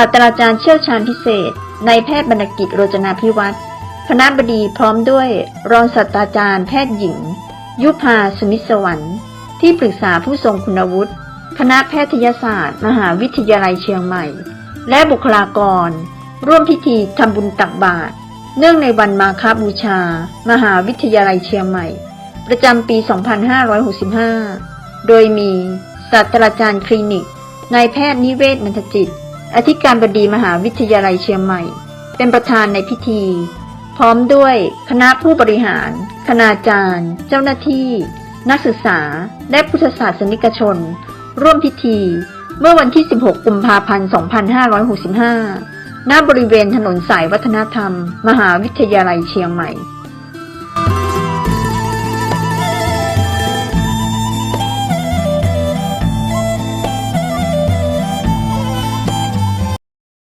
าสตราจารย์เชี่ยวชาญพิเศษ ในแพทย์บรรณกิจโรจนาพิวัตรคณะบดีพร้อมด้วยรองศาสตราจารย์แพทย์หญิง ยุพาสมิทรสวรรค์ที่ปรึกษาผู้ทรงคุณวุฒิคณะแพทยศาสตร์ มหาวิทยาลัยเชียงใหม่ และบุคลากร ร่วมพิธีทำบุญตักบาตรเนื่องในวันมาคบูชา มหาวิทยาลัยเชียงใหม่ ประจำปี 2565 โดยมีศาสตราจารย์คลินิกนายแพทย์นิเวศมันทจิต อธิการบดีมหาวิทยาลัยเชียงใหม่ เป็นประธานในพิธี พร้อมด้วยคณะผู้บริหาร คณาจารย์ เจ้าหน้าที่ นักศึกษา และพุทธศาสนิกชน ร่วมพิธี เมื่อวันที่ 16 กุมภาพันธ์ 2565 ณ บริเวณถนนสายวัฒนธรรม มหาวิทยาลัยเชียงใหม่